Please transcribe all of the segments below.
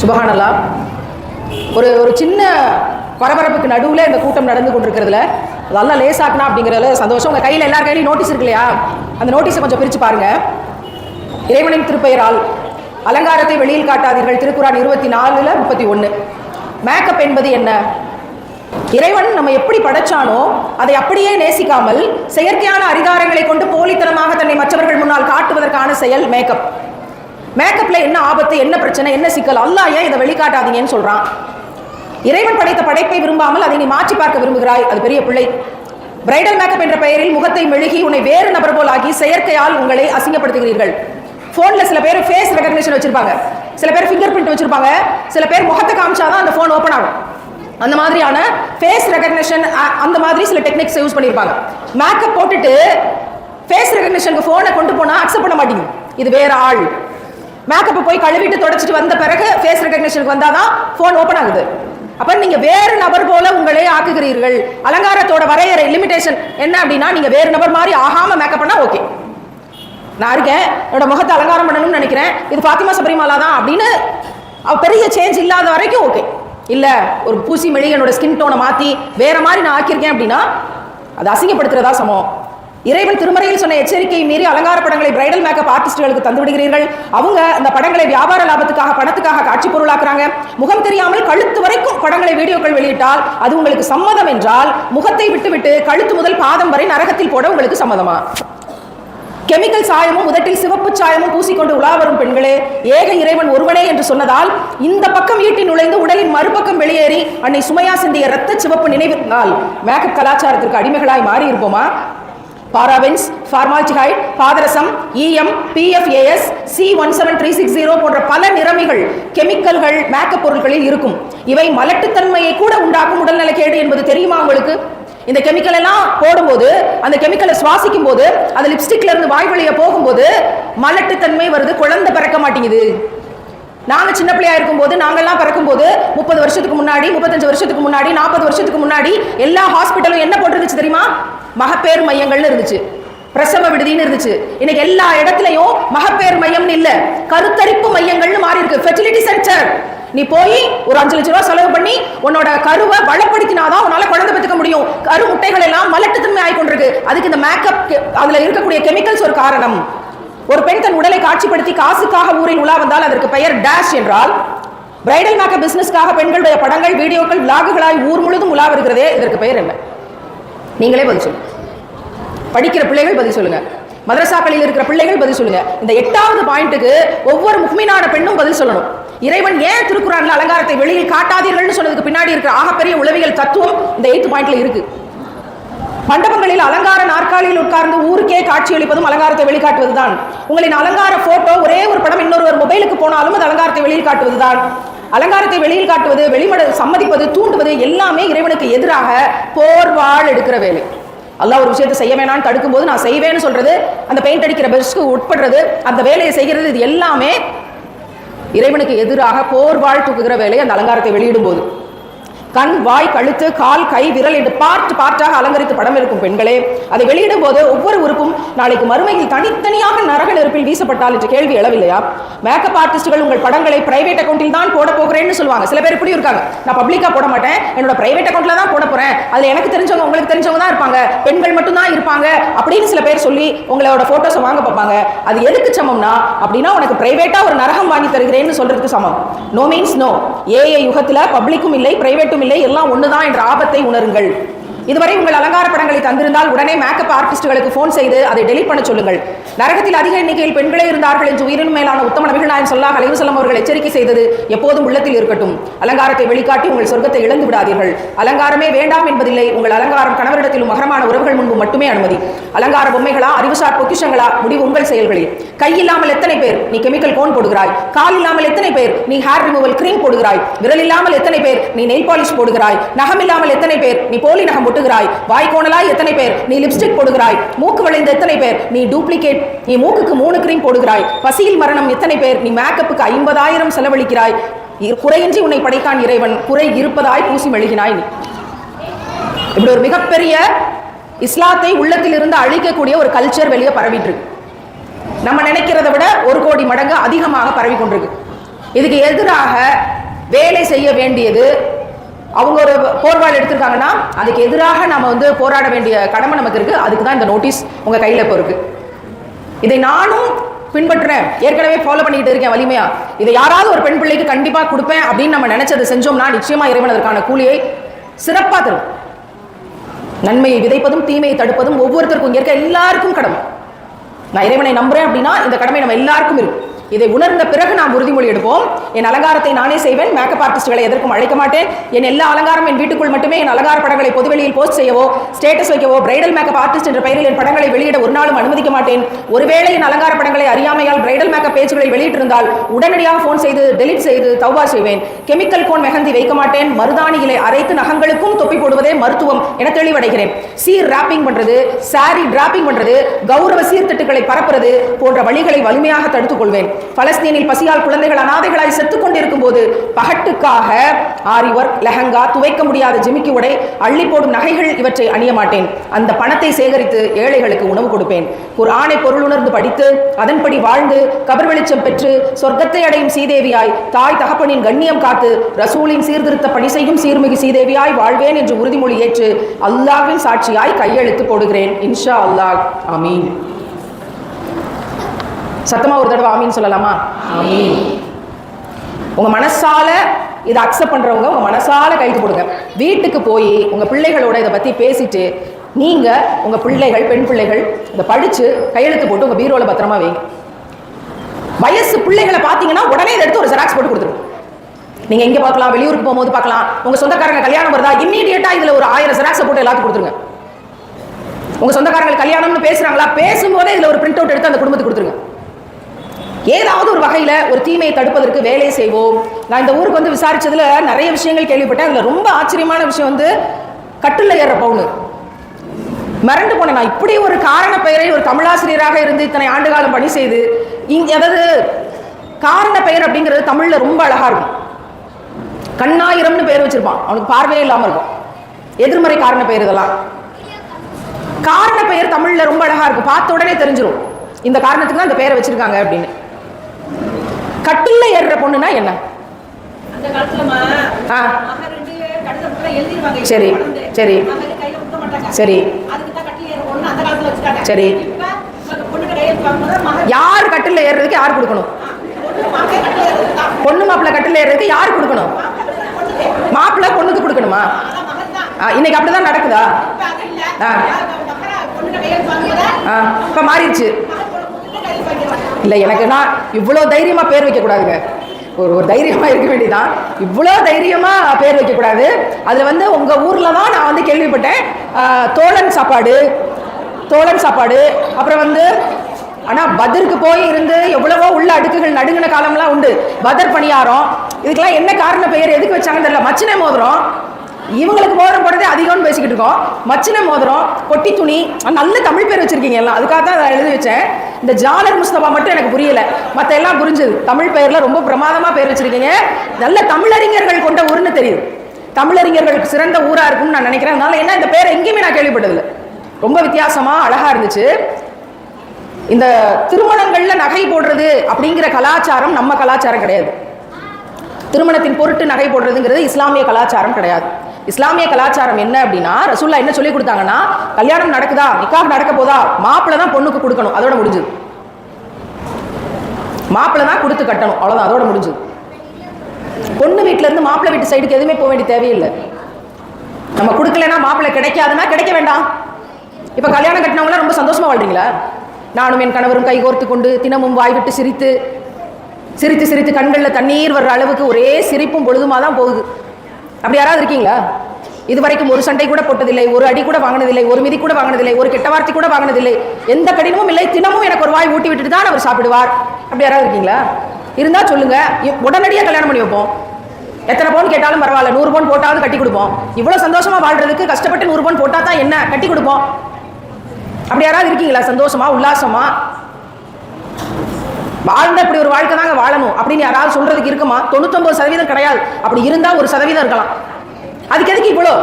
சுபகானல்லா. ஒரு ஒரு சின்ன பரபரப்புக்கு நடுவில் இந்த கூட்டம் நடந்து கொண்டிருக்கிறதுல அதெல்லாம் லேசாக்கணும் அப்படிங்கிறதுல சந்தோஷம். உங்கள் கையில் எல்லார் கையிலையும் நோட்டீஸ் இருக்கு இல்லையா? அந்த நோட்டீஸை கொஞ்சம் பிரித்து பாருங்கள் இறைவனின் திருப்பெயரால் அலங்காரத்தை வெளியில் காட்டாதீர்கள். திருக்குறான் இருபத்தி நாலில் முப்பத்தி ஒன்று மேக்கப் என்பது என்ன? இறைவன் நம்ம எப்படி படைச்சானோ அதை அப்படியே நேசிக்காமல் செயற்கையான அதிகாரங்களை கொண்டு போலித்தனமாக தன்னை மற்றவர்கள் முன்னால் காட்டுவதற்கான செயல் மேக்கப் மேக்கப்பில் என்ன ஆபத்து என்ன பிரச்சனை என்ன சிக்கல்? அல்லா ஏன் இதை வெளிக்காட்டாதீங்கன்னு சொல்கிறான் இறைவன் படைத்த படைப்பை விரும்பாமல் அதை நீ மாற்றி பார்க்க விரும்புகிறாய். அது பெரிய பிள்ளை. பிரைடல் மேக்கப் என்ற பெயரில் முகத்தை மெழுகி உன்னை வேறு நபர் போல் ஆகி செயற்கையால் உங்களை அசிங்கப்படுத்துகிறீர்கள். ஃபோனில் சில பேர் ஃபேஸ் ரெகக்னிஷன் வச்சிருப்பாங்க. சில பேர் ஃபிங்கர் பிரிண்ட் வச்சிருப்பாங்க. சில பேர் முகத்தை காமிச்சாதான் அந்த ஃபோன் ஓப்பன் ஆகும். அந்த மாதிரியான ஃபேஸ் ரெகக்னிஷன் அந்த மாதிரி சில டெக்னிக்ஸ் யூஸ் பண்ணியிருப்பாங்க மேக்கப் போட்டுட்டு ஃபேஸ் ரெகக்னிஷனுக்கு ஃபோனை கொண்டு போனால் அக்செப்ட் பண்ண மாட்டேங்குது இது வேற ஆள். மேக்கப்பை போய் கழுவிட்டு தொடச்சிட்டு வந்த பிறகு ஃபேஸ் ரெகக்னிஷனுக்கு வந்தாதான் ஃபோன் ஓப்பன் ஆகுது. அப்போ நீங்கள் வேறு நபர் போல உங்களை ஆக்குகிறீர்கள். அலங்காரத்தோட வரையறை லிமிடேஷன் என்ன அப்படின்னா நீங்கள் வேறு நபர் மாதிரி ஆகாம மேக்கப் பண்ணால் ஓகே நான் இருக்கேன் என்னோட முகத்தை அலங்காரம் பண்ணணும்னு நினைக்கிறேன். இது ஃபாத்திமா சபரிமாலா தான் அப்படின்னு பெரிய சேஞ்ச் இல்லாத வரைக்கும் ஓகே இல்லை ஒரு பூசி மெழுகி என்னோட ஸ்கின் டோனை மாற்றி வேற மாதிரி நான் ஆக்கியிருக்கேன் அப்படின்னா அது அசிங்கப்படுத்துகிறதா சமம். இறைவன் திருமறையில் சொன்ன எச்சரிக்கையை மீறி அலங்கார படங்களை பிரைடல் மேக்கப் ஆர்டிஸ்டுகளுக்கு தந்து விடுகிறீர்கள் அவங்க அந்த படங்களை வியாபார லாபத்துக்காக பணத்துக்காக காட்சி பொருளாக்குறாங்க. முகம் தெரியாமல் கழுத்து வரைக்கும் படங்களை வீடியோக்கள் வெளியிட்டால் அது உங்களுக்கு சம்மதம் என்றால் முகத்தை விட்டுவிட்டு கழுத்து முதல் பாதம் வரை நரகத்தில் போட உங்களுக்கு சம்மதமா? கெமிக்கல் சாயமும் உதட்டில் சிவப்பு சாயமும் பூசிக்கொண்டு உலா வரும் பெண்களே ஏக இறைவன் ஒருவனே என்று சொன்னதால் இந்த பக்கம் ஈட்டி நுழைந்து உடலின் மறுபக்கம் வெளியேறி அன்னை சுமையா சிந்திய ரத்த சிவப்பு நினைவினால் மேக்கப் கலாச்சாரத்திற்கு அடிமைகளாய் மாறி இருப்போமா பாராபென்ஸ் ஃபார்மால்டிஹைட் பாதரசம் இஎம் PFAS C one seven three six zero போன்ற பல நிறமிகள் கெமிக்கல்கள் மேக்கப் பொருட்களில் இருக்கும். இவை மலட்டுத்தன்மையை கூட உண்டாக்கும் உடல்நலக்கேடு என்பது தெரியுமா உங்களுக்கு? இந்த கெமிக்கல் எல்லாம் போடும்போது அந்த கெமிக்கலை சுவாசிக்கும் போது அந்த லிப்ஸ்டிக்ல இருந்து வாய் வழியா போகும்போது மலட்டுத்தன்மை வருது குழந்தை பிறக்க மாட்டேங்குது. நாங்கள் சின்ன பிள்ளையா இருக்கும்போது நாங்கள்லாம் பிறக்கும்போது முப்பது வருஷத்துக்கு முன்னாடி முப்பத்தஞ்சு வருஷத்துக்கு முன்னாடி நாற்பது வருஷத்துக்கு முன்னாடி எல்லா ஹாஸ்பிட்டலும் என்ன போட்டிருந்துச்சு தெரியுமா? மகப்பேறு மையங்கள்னு இருந்துச்சு. பிரசவ விடுதின்னு இருந்துச்சு. இன்னைக்கு எல்லா இடத்துலையும் மகப்பேறு மையம்னு இல்ல. கருத்தரிப்பு மையங்கள்னு மாறி இருக்கு. ஃபெசிலிட்டி சென்டர் நீ போய் ஒரு அஞ்சு லட்ச ரூபா செலவு பண்ணி உன்னோட கருவை வளப்படுத்தினாதான் உன்னால குழந்தை பெற்றுக்க முடியும். கரு முட்டைகள் எல்லாம் மலட்டுத்தன்மை ஆகி கொண்டிருக்கு. அதுக்கு இந்த மேக்கப் அதுல இருக்கக்கூடிய கெமிக்கல்ஸ் ஒரு காரணம். ஒரு பெண் தன் உடலை காட்சிப்படுத்தி காசுக்காக ஊரில் உலா வந்தால் அதற்கு பெயர் டேஷ் என்றால் பிரைடல் மேக்கப் பிசினஸ்க்காக பெண்களுடைய படங்கள் வீடியோக்கள் விலாகுகளாய் ஊர் முழுதும் உலா வருகிறதே இதற்கு பெயர் என்ன? நீங்களே பதில் சொல்லுங்க. படிக்கிற பிள்ளைகள் பதில் சொல்லுங்க. மதரசாக்களில் இருக்கிற பிள்ளைகள் பதில் சொல்லுங்க. இந்த எட்டாவது பாயிண்ட்டுக்கு ஒவ்வொரு முக்மீனான பெண்ணும் பதில் சொல்லணும். இறைவன் ஏன் திருக்குறான்ல அலங்காரத்தை வெளியில் காட்டாதீர்கள்னு சொன்னதுக்கு பின்னாடி இருக்கிற ஆகப்பெரிய உளவியல் தத்துவம் இந்த எயித்து பாயிண்ட்ல இருக்கு. மண்டபங்களில் அலங்கார நாற்காலியில் உட்கார்ந்து ஊருக்கே காட்சியளிப்பதும் அலங்காரத்தை வெளிக்காட்டுவதுதான். உங்களின் அலங்கார போட்டோ ஒரே ஒரு படம் இன்னொரு மொபைலுக்கு போனாலும் அது அலங்காரத்தை வெளியில் காட்டுவதுதான். அலங்காரத்தை வெளியில் காட்டுவது வெளிமட சம்மதிப்பது தூண்டுவது எல்லாமே இறைவனுக்கு எதிராக போர்வாள் எடுக்கிற வேலை. அல்லாஹ் ஒரு விஷயத்தை செய்ய வேணாம்னு தடுக்கும் போது நான் செய்வேன்னு சொல்றது அந்த பெயிண்ட் அடிக்கிற பெஸ்ட்க்கு உட்படுறது அந்த வேலையை செய்கிறது இது எல்லாமே இறைவனுக்கு எதிராக போர்வாள் தூக்குகிற வேலை அந்த அலங்காரத்தை வெளியிடும் போது கண் வாய் கழுத்து கால் கை விரல் என்று பார்ட் பார்ட்டாக அலங்கரித்து படம் இருக்கும் பெண்களே. அதை வெளியிடும் போது ஒவ்வொரு உறுப்பும் நாளைக்கு மறுமையில் தனித்தனியாக நரக நெருப்பில் வீசப்பட்டால் என்று கேள்வி எழவில்லையா? மேக்கப் ஆர்டிஸ்டுகள் உங்கள் படங்களை பிரைவேட் அக்கௌண்ட்டில் தான் போட போகிறேன்னு சொல்லுவாங்க. சில பேர் இப்படி இருக்காங்க நான் பப்ளிக்கா போட மாட்டேன். என்னோட பிரைவேட் அக்கௌண்ட்ல தான் போட போறேன். அதுல எனக்கு தெரிஞ்சவங்க உங்களுக்கு தெரிஞ்சவங்க தான் இருப்பாங்க. பெண்கள் மட்டும் தான் இருப்பாங்க அப்படின்னு சில பேர் சொல்லி உங்களோட போட்டோஸை வாங்க பார்ப்பாங்க. அது எதுக்கு சமம்னா அப்படின்னா உனக்கு பிரைவேட்டா ஒரு நரகம் வாங்கி தருகிறேன்னு சொல்றதுக்கு சமம். நோ மீன்ஸ் நோ ஏஏ யுகத்துல பப்ளிக்கும் இல்லை பிரைவேட்டும் இல்லை எல்லாம் ஒண்ணுதான் என்ற ஆபத்தை உணருங்கள். இதுவரை உங்கள் அலங்கார படங்களை தந்திருந்தால் உடனே மேக்கப் ஆர்டிஸ்டுகளுக்கு ஃபோன் செய்து அதை டெலிட் பண்ண சொல்லுங்கள். நரகத்தில் அதிக எண்ணிக்கையில் பெண்களே இருந்தார்கள் என்று உயிரின் மேலான உத்தம நபிகள் நாயன் அலைவு அலைவசல்லம் அவர்கள் எச்சரிக்கை செய்தது எப்போதும் உள்ளத்தில் இருக்கட்டும். அலங்காரத்தை வெளிக்காட்டி உங்கள் சொர்க்கத்தை இழந்து விடாதீர்கள். அலங்காரமே வேண்டாம் என்பதில்லை. உங்கள் அலங்காரம் கணவரிடத்திலும் மகரமான உறவுகள் முன்பு மட்டுமே அனுமதி. அலங்கார பொம்மைகளா அறிவுசார் பொக்கிஷங்களா முடிவு உங்கள் செயல்களில். கை இல்லாமல் எத்தனை பேர் நீ கெமிக்கல் கோன் போடுகிறாய்? கால் இல்லாமல் எத்தனை பேர் நீ ஹேர் ரிமூவல் கிரீம் போடுகிறாய்? விரல் இல்லாமல் எத்தனை பேர் நீ நெயில் பாலிஷ் போடுகிறாய்? நகம் இல்லாமல் எத்தனை பேர் நீ போலி நகம் ஒட்டுகிறாய். வாய்க்கோணலாய் எத்தனை பேர்? நீ லிப்ஸ்டிக் போடுகிறாய். மூக்கு விளைந்த எத்தனை பேர்? நீ டூப்ளிகேட் நீ மூக்குக்கு மூணு கிரீம் போடுகிறாய். பசியில் மரணம் எத்தனை பேர்? நீ மேக்கப்புக்கு ஐம்பதாயிரம் செலவழிக்கிறாய். குறையின்றி உன்னை படைத்தான் இறைவன். குறை இருப்பதாய் பூசி மெழுகினாய் நீ. இப்படி ஒரு மிகப்பெரிய இஸ்லாத்தை உள்ளத்தில் இருந்து அழிக்கக்கூடிய ஒரு கல்ச்சர் வெளியே பரவிட்டு இருக்கு. நம்ம நினைக்கிறத விட ஒரு கோடி மடங்கு அதிகமாக பரவி கொண்டிருக்கு. இதுக்கு எதிராக வேலை செய்ய வேண்டியது அவங்க ஒரு போர்வால் எடுத்திருக்காங்கன்னா அதுக்கு எதிராக நம்ம வந்து போராட வேண்டிய கடமை நமக்கு இருக்கு. அதுக்கு தான் இந்த நோட்டீஸ் உங்க கையில இப்போ இருக்கு. இதை நானும் பின்பற்றுறேன். ஏற்கனவே ஃபாலோ பண்ணிக்கிட்டு இருக்கேன் வலிமையா. இதை யாராவது ஒரு பெண் பிள்ளைக்கு கண்டிப்பா கொடுப்பேன் அப்படின்னு நம்ம நினைச்சதை செஞ்சோம்னா நிச்சயமா இறைவன் அதற்கான கூலியை சிறப்பா தரும். நன்மையை விதைப்பதும் தீமையை தடுப்பதும் ஒவ்வொருத்தருக்கும் இங்கே இருக்க எல்லாருக்கும் கடமை. நான் இறைவனை நம்புறேன் அப்படின்னா இந்த கடமை நம்ம எல்லாருக்கும் இருக்கும். இதை உணர்ந்த பிறகு நாம் உறுதிமொழி எடுப்போம். என் அலங்காரத்தை நானே செய்வேன். மேக்கப் ஆர்டிஸ்ட்களை எதற்கும் அழைக்க மாட்டேன். என் எல்லா அலங்காரம் என் வீட்டுக்குள் மட்டுமே என் அலங்கார படங்களை பொதுவெளியில் போஸ்ட் செய்யவோ ஸ்டேட்டஸ் வைக்கவோ பிரைடல் மேக்கப் ஆர்டிஸ்ட் என்ற பெயரில் என் படங்களை வெளியிட ஒரு நாளும் அனுமதிக்க மாட்டேன். ஒருவேளை என் அலங்கார படங்களை அறியாமையால் பிரைடல் மேக்கப் பேஜ்களை வெளியிட்டிருந்தால் உடனடியாக ஃபோன் செய்து டெலிட் செய்து தௌபா செய்வேன். கெமிக்கல் கோன் மெஹந்தி வைக்க மாட்டேன். மருதாணிகளை அரைத்து நகங்களுக்கும் தொப்பி போடுவதே மருத்துவம் என தெளிவடைகிறேன். சீர் ராப்பிங் பண்றது சாரி டிராப்பிங் பண்றது கௌரவ சீர்திட்டுகளை பரப்புறது போன்ற வழிகளை வலிமையாக தடுத்துக் கொள்வேன். பலஸ்தீனில் பசியால் குழந்தைகள் அனாதைகளாய் செத்துக் கொண்டிருக்கும் போது பகட்டுக்காக ஆரி ஒர்க் லெஹங்கா துவைக்க முடியாத ஜிமிக்கி உடை அள்ளி போடும் நகைகள் இவற்றை அணிய மாட்டேன். அந்த பணத்தை சேகரித்து ஏழைகளுக்கு உணவு கொடுப்பேன். குர்ஆனை பொருளுணர்ந்து படித்து அதன்படி வாழ்ந்து கபர் வெளிச்சம் பெற்று சொர்க்கத்தை அடையும் சீதேவியாய் தாய் தகப்பனின் கண்ணியம் காத்து ரசூலின் சீர்திருத்த பணி செய்யும் சீர்மிகு சீதேவியாய் வாழ்வேன் என்று உறுதிமொழி ஏற்று அல்லாவின் சாட்சியாய் கையெழுத்து போடுகிறேன். இன்ஷா அல்லாஹ். ஆமீன். சத்தமா ஒரு தடவை ஆமீன் சொல்லலாமா? ஆமீன். உங்க மனசால இதை அக்செப்ட் பண்றவங்க உங்க மனசால கைது போடுங்க வீட்டுக்கு போய் உங்க பிள்ளைகளோட இதை பத்தி பேசிட்டு நீங்க உங்க பிள்ளைகள் பெண் பிள்ளைகள் இதை படிச்சு கையெழுத்து போட்டு உங்க பீரோல பத்திரமா வைங்க. வயசு பிள்ளைகளை பார்த்தீங்கன்னா உடனே இதை எடுத்து ஒரு ஜெராக்ஸ் போட்டு கொடுத்துருங்க நீங்க எங்க பார்க்கலாம் வெளியூருக்கு போகும்போது பார்க்கலாம். உங்க சொந்தக்காரங்க கல்யாணம் வருதா இம்மீடியட்டா இதுல ஒரு ஆயிரம் ஜெராக்ஸை போட்டு எல்லாத்துக்கும் கொடுத்துருங்க. உங்க சொந்தக்காரங்க கல்யாணம்னு பேசுறாங்களா பேசும்போதே இதுல ஒரு பிரிண்ட் அவுட் எடுத்து அந்த குடும்பத்துக்கு கொடுத்துருங்க. ஏதாவது ஒரு வகையில் ஒரு தீமையை தடுப்பதற்கு வேலை செய்வோம். நான் இந்த ஊருக்கு வந்து விசாரித்ததில் நிறைய விஷயங்கள் கேள்விப்பட்டேன். அதில் ரொம்ப ஆச்சரியமான விஷயம் வந்து கட்டில் ஏற பவுனு. மறந்து போனேன் நான் இப்படி ஒரு காரண பெயரை ஒரு தமிழாசிரியராக இருந்து இத்தனை ஆண்டு காலம் பணி செய்து இங்கே அதாவது காரண பெயர் அப்படிங்கிறது தமிழில் ரொம்ப அழகாக இருக்கும். கண்ணாயிரம்னு பெயர் வச்சிருப்பான். அவனுக்கு பார்வையே இல்லாமல் இருக்கும். எதிர்மறை காரண பெயர் இதெல்லாம். காரண பெயர் தமிழில் ரொம்ப அழகாக இருக்கும். பார்த்த உடனே தெரிஞ்சிடும் இந்த காரணத்துக்கு தான் இந்த பெயரை வச்சிருக்காங்க அப்படின்னு. கட்டில்ல ஏறுற பொண்ணுனா என்ன? சரி. சரி. சரி. கட்டில சரி. யார் கட்டில்ல ஏறுறதுக்கு யார் கொடுக்கணும்? பொண்ணு கட்டில மாப்பிள்ளை கட்டில்ல ஏறுறதுக்கு யார் கொடுக்கணும்? மாப்பிள்ளை பொண்ணுக்கு. கொடுக்கணுமா? இன்னைக்கு அப்படிதான் நடக்குதா? ஆ, இப்ப மாறிடுச்சு மகன் பொண்ணு கொடுத்துட்டு கையெழுத்து வாங்கிடுவாங்க இல்லை எனக்கு நான் இவ்வளோ தைரியமாக பேர் வைக்கக்கூடாதுங்க. ஒரு ஒரு தைரியமாக இருக்க வேண்டியதான் இவ்வளோ தைரியமாக பேர் வைக்கக்கூடாது. அதில் வந்து உங்கள் ஊரில் தான் நான் வந்து கேள்விப்பட்டேன். தோழன் சாப்பாடு தோழன் சாப்பாடு அப்புறம் வந்து ஆனால் பதருக்கு போய் இருந்து எவ்வளவோ உள்ள அடுக்குகள் நடுங்கின காலம்லாம் உண்டு. பதர் பணியாரம் இதுக்கெல்லாம் என்ன காரண பெயர் எதுக்கு வச்சாங்கன்னு தெரியல. மச்சினை மோதிரம் இவங்களுக்கு மோதிரம் போடுறதே அதிகம்னு பேசிக்கிட்டு இருக்கோம். மச்சின மோதிரம் கொட்டி துணி நல்ல தமிழ் பேர் வச்சிருக்கீங்க எல்லாம். அதுக்காக தான் அதை எழுதி வச்சேன். இந்த ஜாலர் முஸ்தபா மட்டும் எனக்கு புரியல. மற்ற எல்லாம் புரிஞ்சுது. தமிழ் பெயர்ல ரொம்ப பிரமாதமா பேர் வச்சிருக்கீங்க. நல்ல தமிழறிஞர்கள் கொண்ட ஊர்னு தெரியுது. தமிழறிஞர்களுக்கு சிறந்த ஊரா இருக்கும்னு நான் நினைக்கிறேன். அதனால என்ன இந்த பேர் எங்கேயுமே நான் கேள்விப்பட்டதில்லை. ரொம்ப வித்தியாசமா அழகா இருந்துச்சு. இந்த திருமணங்கள்ல நகை போடுறது அப்படிங்கிற கலாச்சாரம் நம்ம கலாச்சாரம் கிடையாது. திருமணத்தின் பொருட்டு நகை போடுறதுங்கிறது இஸ்லாமிய கலாச்சாரம் கிடையாது. இஸ்லாமிய கலாச்சாரம் என்ன அப்படின்னா ரசூல்லா என்ன சொல்லி கொடுத்தாங்கன்னா கல்யாணம் நடக்குதா நிக்காக நடக்க போதா மாப்பிள்ளை தான் பொண்ணுக்கு கொடுக்கணும் அதோட முடிஞ்சது மாப்பிள்ளை தான் கொடுத்து கட்டணும் அவ்வளோதான் அதோட முடிஞ்சது பொண்ணு வீட்ல இருந்து மாப்பிள்ளை வீட்டு சைடுக்கு எதுவுமே போக வேண்டிய தேவையில்லை. நம்ம கொடுக்கலன்னா மாப்பிள்ளை கிடைக்காதுன்னா கிடைக்க வேண்டாம். இப்ப கல்யாணம் கட்டினவங்களாம் ரொம்ப சந்தோஷமா வாழ்றீங்களா? நானும் என் கணவரும் கைகோர்த்து கொண்டு தினமும் வாய் விட்டு சிரித்து சிரித்து சிரித்து கண்களில் தண்ணீர் வர்ற அளவுக்கு ஒரே சிரிப்பும் பொழுதுமா தான் போகுது. அப்படி யாராவது இருக்கீங்களா? இது வரைக்கும் ஒரு சண்டை கூட போட்டதில்லை ஒரு அடி கூட வாங்கினதில்லை ஒரு மிதி கூட வாங்கினதில்லை ஒரு கெட்ட வார்த்தை கூட வாங்கினதில்லை. எந்த கடினமும் இல்லை தினமும் எனக்கு ஒரு வாய் ஊட்டி விட்டுட்டு தான் அவர் சாப்பிடுவார். அப்படி யாராவது இருக்கீங்களா? இருந்தால் சொல்லுங்க உடனடியாக கல்யாணம் பண்ணி வைப்போம். எத்தனை பவுன் கேட்டாலும் பரவாயில்ல நூறு பவுன் போட்டாவது கட்டி கொடுப்போம். இவ்வளோ சந்தோஷமா வாழ்றதுக்கு கஷ்டப்பட்டு நூறு பவுன் போட்டா தான் என்ன கட்டி கொடுப்போம். அப்படி யாராவது இருக்கீங்களா? சந்தோஷமா உல்லாசமா? வாழ்ந்த இப்படி ஒரு வாழ்க்கை தாங்க வாழணும் அப்படின்னு யாராவது சொல்றதுக்கு இருக்குமா? தொண்ணூத்தொன்பது சதவீதம் கிடையாது. அப்படி இருந்தா ஒரு சதவீதம் இருக்கலாம். அதுக்கு எதுக்கு இவ்வளோ?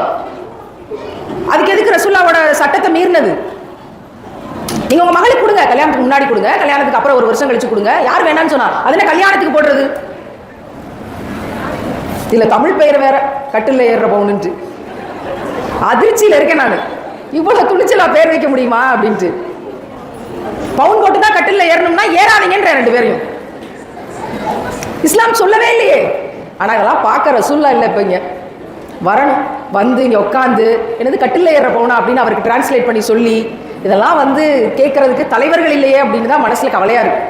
அதுக்கு எதுக்கு ரசுல்லாவோட சட்டத்தை மீறினது? நீங்க உங்க மகளுக்கு கொடுங்க கல்யாணத்துக்கு முன்னாடி கொடுங்க கல்யாணத்துக்கு அப்புறம் ஒரு வருஷம் கழிச்சு கொடுங்க. யார் வேணாம்னு சொன்னா அது என்ன கல்யாணத்துக்கு போடுறது? இதுல தமிழ் பெயர் வேற கட்டில் ஏறுற பவுனுன்ட்டு. அதிர்ச்சியில் இருக்கேன் நான். இவ்வளோ துணிச்சலா பேர் வைக்க முடியுமா? அப்படின்ட்டு. பவுன் போட்டு தான் கட்டில் ஏறணும்னா ஏறாதீங்கன்ற ரெண்டு பேரையும். இஸ்லாம் சொல்லவே இல்லையே. ஆனால் அதெல்லாம் பார்க்க ரசூல்லா இல்லை இப்போ இங்கே. வரணும். வந்து இங்கே உட்காந்து என்னது கட்டில் ஏற போனா அப்படின்னு அவருக்கு டிரான்ஸ்லேட் பண்ணி சொல்லி இதெல்லாம் வந்து கேட்கறதுக்கு தலைவர்கள் இல்லையே அப்படின்னு தான் மனசில் கவலையாக இருக்கு.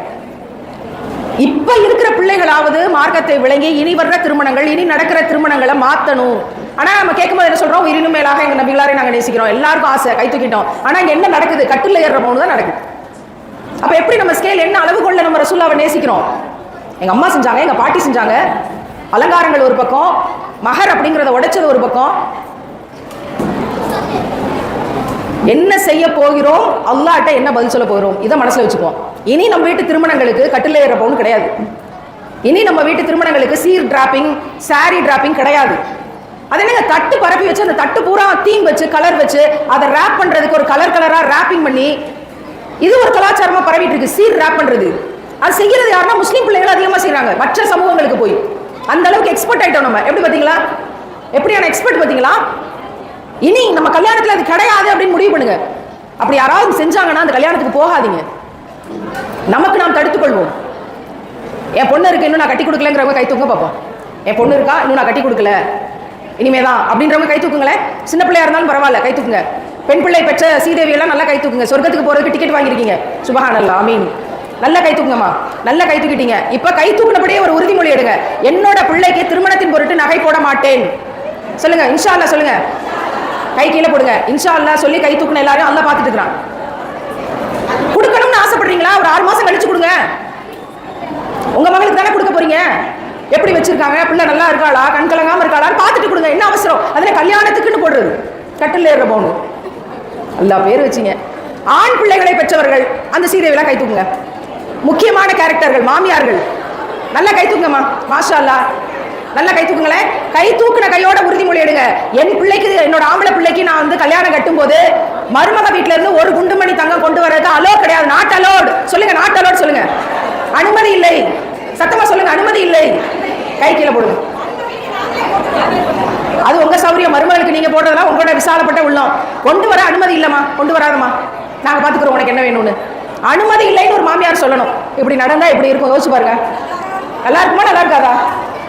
இப்ப இருக்கிற பிள்ளைகளாவது மார்க்கத்தை விளங்கி இனி வர்ற திருமணங்கள் இனி நடக்கிற திருமணங்களை மாத்தணும். ஆனா நம்ம கேட்கும்போது என்ன சொல்றோம்? உயிரினும் மேலாக எங்க நபிகளாரை நாங்க நேசிக்கிறோம். எல்லாருக்கும் ஆசை கை தூக்கிட்டோம். ஆனா இங்க என்ன நடக்குது? கட்டில் ஏறுற பவுன் தான் நடக்குது. அப்ப எப்படி நம்ம ஸ்கேல் என்ன அளவுகோல்ல நம்ம ரசூல்லாவை நேசிக்கிறோம்? எங்க அம்மா செஞ்சாங்க எங்க பாட்டி செஞ்சாங்க. அலங்காரங்கள் ஒரு பக்கம் மகர் அப்படிங்கறத உடைச்சது ஒரு பக்கம். என்ன செய்ய போகிறோம்? அல்லாட்ட என்ன பதில் சொல்ல போகிறோம்? இதை மனசுல வச்சுக்குவோம் இனி நம்ம வீட்டு திருமணங்களுக்கு கட்டில் ஏற பவுன் கிடையாது. இனி நம்ம வீட்டு திருமணங்களுக்கு சீர் டிராப்பிங் சாரி டிராப்பிங் கிடையாது. அது என்னங்க தட்டு பரப்பி வச்சு அந்த தட்டு பூரா தீம் வச்சு கலர் வச்சு அதை ரேப் பண்றதுக்கு ஒரு கலர் கலரா ரேப்பிங் பண்ணி இது ஒரு கலாச்சாரமா பரவிட்டு இருக்கு. சீர் ரேப் பண்றது. அது செய்யறது யாருன்னா முஸ்லீம் பிள்ளைகள் அதிகமா செய்கிறாங்க மற்ற சமூகங்களுக்கு போய். அந்த அளவுக்கு எக்ஸ்பர்ட் ஆயிட்டோம் நம்ம. எப்படி பாத்தீங்களா எப்படியான எக்ஸ்பர்ட் பாத்தீங்களா இனி நம்ம கல்யாணத்துல அது கிடையாது அப்படின்னு முடிவு பண்ணுங்க. அப்படி யாராவது செஞ்சாங்கன்னா அந்த கல்யாணத்துக்கு போகாதீங்க. நமக்கு நாம் தடுத்துக் கொள்வோம். என் பொண்ணு இருக்கு இன்னும் நான் கட்டி கொடுக்கலங்கிறவங்க கை தூக்க பார்ப்போம் என் பொண்ணு இருக்கா? இன்னும் நான் கட்டி கொடுக்கல. இனிமே தான் அப்படின்றவங்க கை தூக்குங்களேன். சின்ன பிள்ளையா இருந்தாலும் பரவாயில்ல கை தூக்குங்க. பெண் பிள்ளை பெற்ற சீதேவியெல்லாம் நல்லா கை தூக்குங்க. சொர்க்கத்துக்கு போறதுக்கு டிக்கெட் வாங்கியிருக்கீங்க. சுபஹானல்லா மீன் நல்லா கை தூக்குங்கம்மா. நல்லா கை தூக்கிட்டீங்க. இப்ப கை தூக்கினபடியே ஒரு உறுதிமொழி எடுங்க. என்னோட பிள்ளைக்கு திருமணத்தின் பொருட்டு நகை போட மாட்டேன். சொல்லுங்க இன்ஷா அல்லா சொல்லுங்க. கை கீழே போடுங்க. இன்ஷா அல்லா சொல்லி கை தூக்குன எல்லாரும் அல்லாஹ் பார்த்துட்டு இருக்கிறான். கொடுக்கணும்னு ஆசைப்படுறீங்களா? ஒரு ஆறு மாசம் கழிச்சு கொடுங்க. உங்க மகளுக்கு தானே கொடுக்க போறீங்க? எப்படி வச்சிருக்காங்க? பிள்ளை நல்லா இருக்காளா? கண் கலங்காம இருக்காளான்னு பார்த்துட்டு கொடுங்க. என்ன அவசரம்? அதில் கல்யாணத்துக்குன்னு போடுறது. கட்டில் ஏறுற போகணும் எல்லா பேர் வச்சிங்க. ஆண் பிள்ளைகளை பெற்றவர்கள் அந்த சீதையெல்லாம் கை தூக்குங்க. முக்கியமான கேரக்டர்கள் மாமியார்கள். நல்லா கை தூக்குங்கம்மா. மாஷா அல்லா நல்லா கை தூக்குங்களேன். கை தூக்குன கையோட உறுதிமொழி எடுங்க. என் பிள்ளைக்கு என்னோட ஆம்பளை பிள்ளைக்கு நான் வந்து கல்யாணம் கட்டும்போது மருமக வீட்டில இருந்து ஒரு குண்டுமணி தங்கம் கொண்டு வர்றது அலோ கிடையாது. நாட் அலோட் சொல்லுங்க நாட் அலோட் சொல்லுங்க. அனுமதி இல்லை. சத்தமா சொல்லுங்க அனுமதி இல்லை. கை கீழே போடுங்க. அது உங்க சௌரியம். மருமகளுக்கு நீங்க போடுறதெல்லாம் உங்களோட விசாலப்பட்ட உள்ளம். கொண்டு வர அனுமதி இல்லம்மா. கொண்டு வராதம்மா. நாங்க பாத்துக்கிறோம். உனக்கு என்ன வேணும்னு. அனுமதி இல்லைன்னு ஒரு மாமியார் சொல்லணும். இப்படி நடந்தா இப்படி இருக்கும். யோசிச்சு பாருங்க. நல்லா இருக்குமா? நல்லா இருக்காதா?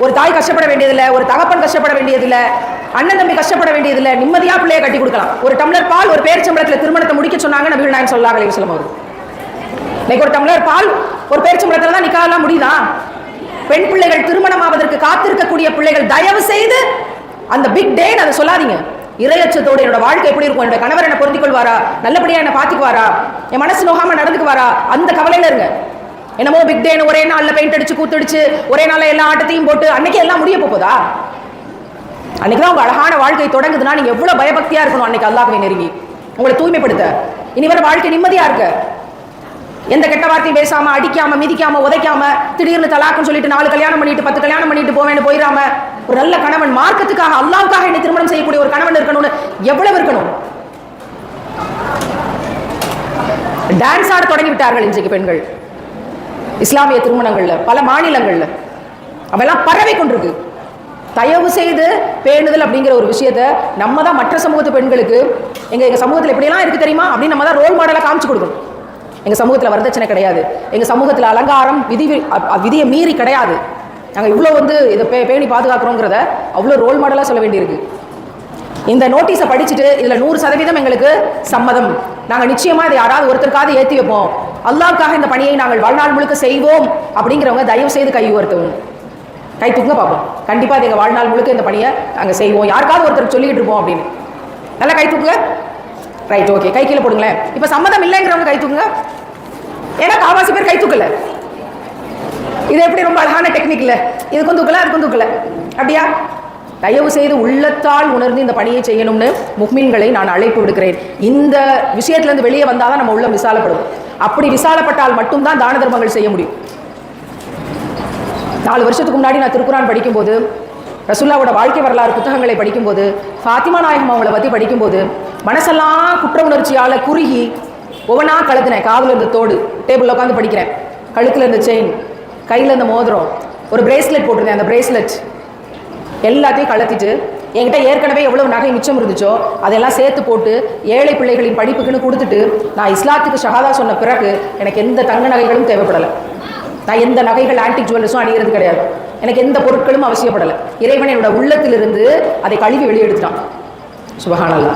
ஒரு தாய் கஷ்டப்பட வேண்டியதில்லை. ஒரு தகப்பன் கஷ்டப்பட வேண்டியதில்லை. அண்ணன் தம்பி கஷ்டப்பட வேண்டியதில்லை. நிம்மதியா பிள்ளைய கட்டி கொடுக்கலாம். ஒரு டம்ளர் பால் ஒரு பேரிச்சம்பளத்துல திருமணத்தை முடிக்க சொன்னாங்க நபிகள் நாயகம் ஸல்லல்லாஹு அலைஹி வஸல்லம் இன்னைக்கு ஒரு டம்ளர் பால் ஒரு பேரிச்சம்பளத்துல தான் நிக்காலாம் முடியுதா? பெண் பிள்ளைகள் திருமணம் ஆவதற்கு காத்திருக்கக்கூடிய பிள்ளைகள் தயவு செய்து அந்த பிக் டே அதை சொல்லாதீங்க. இரையச்சத்தோடு என்னோட வாழ்க்கை எப்படி இருக்கும்? என்னோட கணவர் என்ன பொருந்திக் கொள்வாரா நல்லபடியா என்ன பாத்துக்குவாரா? என் மனசு நோகாம நடந்துக்குவாரா? அந்த கவலையில இருங்க. என்னமோ பிக் டேன்னு ஒரே நாள்ல பெயிண்ட் அடிச்சு கூத்தடிச்சு ஒரே நாள்ல எல்லா ஆட்டத்தையும் போட்டு அன்னைக்கு எல்லாம் முடிய போகுதா அன்னைக்கு தான் உங்க அழகான வாழ்க்கை தொடங்குதுன்னா நீங்க எவ்வளவு பயபக்தியா இருக்கணும் அன்னைக்கு அல்லாஹ்வை நெருங்கி. உங்களை தூய்மைப்படுத்த. இனி வர வாழ்க்கை நிம்மதியா இருக்க. எந்த கெட்ட வார்த்தையும் பேசாம அடிக்காம மிதிக்காம உதைக்காம திடீர்னு தலாக்குன்னு சொல்லிட்டு நாலு கல்யாணம் பண்ணிட்டு பத்து கல்யாணம் பண்ணிட்டு போவேன்னு போயிடாம ஒரு நல்ல கணவன் மார்க்கத்துக்காக அல்லாவுக்காக என்னை திருமணம் செய்யக்கூடிய ஒரு கணவன் இருக்கணும்னு எவ்வளவு இருக்கணும்? டான்ஸ் ஆட தொடங்கி விட்டார்கள் இன்றைக்கு பெண்கள். இஸ்லாமிய திருமணங்கள்ல பல மாநிலங்கள்ல. அவெல்லாம் பரவி கொண்டிருக்கு. தயவு செய்து பேணுதல் அப்படிங்கிற ஒரு விஷயத்த நம்ம தான் மற்ற சமூகத்து பெண்களுக்கு எங்க எங்க சமூகத்தில் இப்படியெல்லாம் இருக்கு தெரியுமா? அப்படின்னு நம்ம தான் ரோல் மாடலாக காமிச்சு கொடுக்கணும். எங்க சமூகத்தில் வரதட்சணை கிடையாது. எங்க சமூகத்தில் அலங்காரம் விதி விதியை மீறி கிடையாது. நாங்கள் இவ்வளோ வந்து இதை பே பேணி பாதுகாக்கிறோங்கிறத அவ்வளோ ரோல் மாடலாக சொல்ல வேண்டியிருக்கு. இந்த நோட்டீஸை படிச்சுட்டு இதில் நூறு சதவீதம் எங்களுக்கு சம்மதம். நாங்கள் நிச்சயமாக இதை யாராவது ஒருத்தருக்காவது ஏற்றி வைப்போம். அல்லாவுக்காக இந்த பணியை நாங்கள் வாழ்நாள் முழுக்க செய்வோம் அப்படிங்கிறவங்க தயவு செய்து கை உயர்த்தவும். கை தூங்க பார்ப்போம் கண்டிப்பாக எங்கள் வாழ்நாள் முழுக்க இந்த பணியை நாங்கள் செய்வோம். யாருக்காவது ஒருத்தர் சொல்லிக்கிட்டு இருப்போம் அப்படின்னு. நல்லா கை தூக்குங்க. ரைட் ஓகே கை கீழே போடுங்களேன். இப்போ சம்மதம் இல்லைங்கிறவங்க கை தூக்குங்க. ஏன்னா காவாசி பேர் கை தூக்கலை. இது எப்படி ரொம்ப அழகான டெக்னிக் இல்ல இதுக்கும் தூக்கல அதுக்கும் தூக்கல அப்படியா? தயவு செய்து உள்ளத்தால் உணர்ந்து இந்த பணியை செய்யணும்னு முக்மீன்களை நான் அழைப்பு விடுக்கிறேன். இந்த விஷயத்துல இருந்து வெளியே வந்தாதான் நம்ம உள்ளம் விசாலப்படும். அப்படி விசாலப்பட்டால் மட்டும்தான் தான தர்மங்கள் செய்ய முடியும். நாலு வருஷத்துக்கு முன்னாடி நான் திருக்குறான் படிக்கும்போது ரசுல்லாவோட வாழ்க்கை வரலாறு புத்தகங்களை படிக்கும்போது ஃபாத்திமா நாயகம் அவங்கள பற்றி படிக்கும்போது மனசெல்லாம் குற்ற உணர்ச்சியால் குறுகி ஒவ்வொன்றா கழுத்துனேன் காதில் இருந்த தோடு டேபிளில் உட்காந்து படிக்கிறேன். கழுத்தில் இருந்த செயின் கையில் இருந்த மோதிரம் ஒரு பிரேஸ்லெட் போட்டிருந்தேன் அந்த பிரேஸ்லெட் எல்லாத்தையும் கலத்திட்டு என்கிட்ட ஏற்கனவே எவ்வளவு நகை மிச்சம் இருந்துச்சோ அதெல்லாம் சேர்த்து போட்டு ஏழை பிள்ளைகளின் படிப்புக்குன்னு கொடுத்துட்டு நான் இஸ்லாத்துக்கு ஷஹாதா சொன்ன பிறகு எனக்கு எந்த தங்க நகைகளும் தேவைப்படலை. நான் எந்த நகைகள் ஆன்டிக் ஜுவல்லர்ஸும் அணிகிறது கிடையாது. எனக்கு எந்த பொருட்களும் அவசியப்படலை. இறைவன் என்னோட உள்ளத்திலிருந்து அதை கழுவி வெளியெடுத்துட்டான். சுபஹானல்லா